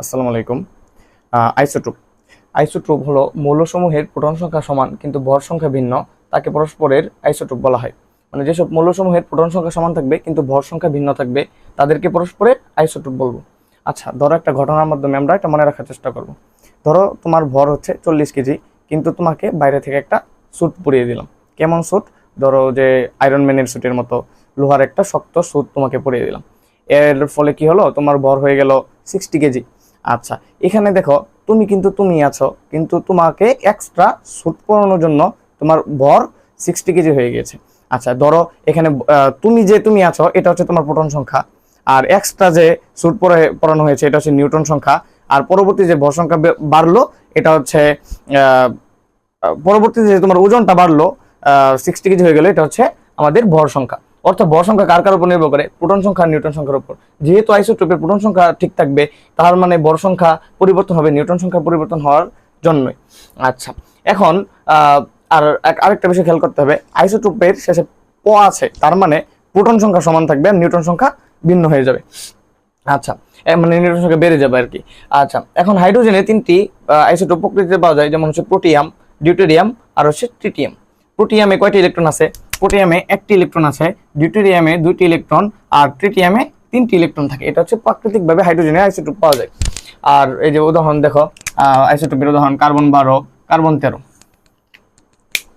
আসসালামু আলাইকুম। আইসোট্রুপ আইসোট্রুপ হলো মৌলসমূহের প্রোটন সংখ্যা সমান কিন্তু ভর সংখ্যা ভিন্ন, তাকে পরস্পরের আইসোট্রুপ বলা হয়। মানে যেসব মৌলসমূহের প্রোটন সংখ্যা সমান থাকবে কিন্তু ভর সংখ্যা ভিন্ন থাকবে, তাদেরকে পরস্পরের আইসোট্রুপ বলব। আচ্ছা ধরো একটা ঘটনার মাধ্যমে আমরা এটা মনে রাখার চেষ্টা করব। ধরো তোমার ভর হচ্ছে চল্লিশ কেজি, কিন্তু তোমাকে বাইরে থেকে একটা স্যুট পরিয়ে দিলাম। কেমন স্যুট? ধরো যে আয়রন ম্যানের স্যুটের মতো লোহার একটা শক্ত স্যুট তোমাকে পরিয়ে দিলাম। এর ফলে কি হলো? তোমার ভর হয়ে গেল সিক্সটি কেজি। আচ্ছা এখানে দেখো, তুমি কিন্তু তুমি আছো, কিন্তু তোমাকে এক্সট্রা স্যুট পরানোর জন্য তোমার ভর সিক্সটি কেজি হয়ে গেছে। আচ্ছা ধরো এখানে তুমি যে তুমি আছো, এটা হচ্ছে তোমার প্রোটন সংখ্যা। আর এক্সট্রা যে স্যুট পরে, পরানো হয়েছে, এটা হচ্ছে নিউটন সংখ্যা। আর পরবর্তী যে ভর সংখ্যা বাড়লো, এটা হচ্ছে পরবর্তীতে যে তোমার ওজনটা বাড়লো সিক্সটি কেজি হয়ে গেলে, এটা হচ্ছে আমাদের ভর সংখ্যা। অর্থাৎ ভর সংখ্যা কার কার উপর নির্ভর করে? প্রোটন সংখ্যা নিউটন সংখ্যার উপর। যেহেতু আইসোটোপের প্রোটন সংখ্যা ঠিক থাকবে, তার মানে ভর সংখ্যা পরিবর্তন হবে নিউটন সংখ্যা পরিবর্তন হওয়ার জন্যই। আচ্ছা এখন আর আরেকটা বিষয় খেয়াল করতে হবে। আইসোটোপের শেষে প আছে, তার মানে প্রোটন সংখ্যা সমান থাকবে আর নিউটন সংখ্যা ভিন্ন হয়ে যাবে। আচ্ছা মানে নিউটন সংখ্যা বেড়ে যাবে আর কি। আচ্ছা এখন হাইড্রোজেনে তিনটি আইসোটোপ প্রকৃতিতে পাওয়া যায়, যেমন হচ্ছে প্রোটিয়াম ডিউটেরিয়াম আর হচ্ছে ট্রিটিয়াম। প্রোটিয়ামে কয়টি ইলেকট্রন আছে? প্রোটিয়ামে একটি ইলেকট্রন আছে, ডিউটেরিয়ামে দুইটি ইলেকট্রন, আর ট্রিটিয়ামে তিনটি ইলেকট্রন থাকে। এটা হচ্ছে প্রাকৃতিকভাবে হাইড্রোজেনের আইসোটোপ পাওয়া যায়। আর এই যে উদাহরণ দেখো আইসোটোপের উদাহরণ, কার্বন বারো, কার্বন তেরো।